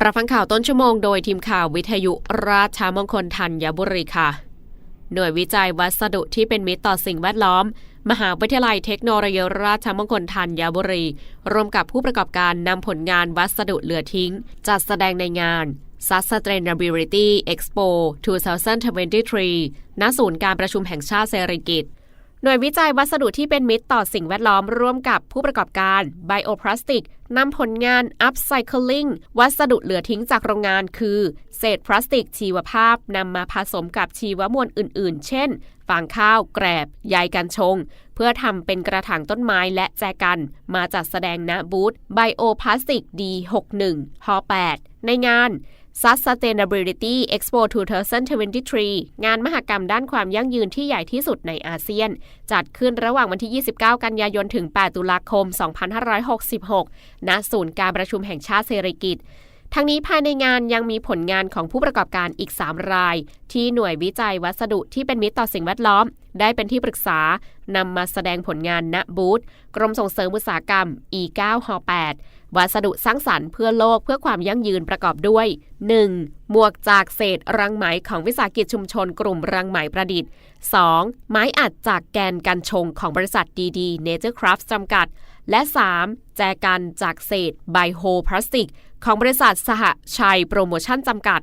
รับฟังข่าวต้นชั่วโมงโดยทีมข่าววิทยุราชมงคลธัญบุรีค่ะ หน่วยวิจัยวัสดุที่เป็นมิตรต่อสิ่งแวดล้อม มหาวิทยาลัยเทคโนโลยีราชมงคลธัญบุรี ร่วมกับผู้ประกอบการนำผลงานวัสดุเหลือทิ้ง จัดแสดงในงาน Sustainability Expo 2023 ณศูนย์การประชุมแห่งชาติเศรษฐกิจ หน่วยวิจัยวัสดุที่เป็นมิตรต่อสิ่งแวดล้อมร่วมกับผู้ประกอบการ Bioplastic นำผลงาน Upcycling วัสดุเหลือทิ้งจากโรงงานคือ เศษพลาสติกชีวภาพนำมาผสมกับชีวมวลอื่น ๆ เช่น ฟางข้าว แกรบใยกัญชง เพื่อทำเป็นกระถางต้นไม้และแจกัน มาจัดแสดงณบูธ Bioplastic D61 ฮ8ในงาน Sustainability Expo 2023 งานมหกรรมด้านความยั่งยืนที่ใหญ่ที่สุดในอาเซียน จัดขึ้นระหว่างวันที่ 29 กันยายน ถึง 8 ตุลาคม 2566 ณ ศูนย์การประชุมแห่งชาติเซริกิต ทั้งนี้ภายในงานยังมีผลงานของผู้ประกอบการอีก 3 ราย ที่หน่วยวิจัยวัสดุที่เป็นมิตรต่อสิ่งแวดล้อม ได้เป็นที่ปรึกษานำมาแสดงผลงานณบูธกรมส่งเสริมอุตสาหกรรม E9 ฮ8วัสดุสร้างสรรค์เพื่อโลกเพื่อความยั่งยืนประกอบด้วย 1. หมวกจากเศษรังไหมของวิสาหกิจชุมชนกลุ่มรังไหมประดิษฐ์ 2. ไม้อัดจากแกนกันชงของบริษัทดีดี Nature Craft จำกัด และ 3. แจกันจากเศษไบโฮพลาสติก ของบริษัทสหชัยโปรโมชั่นจำกัด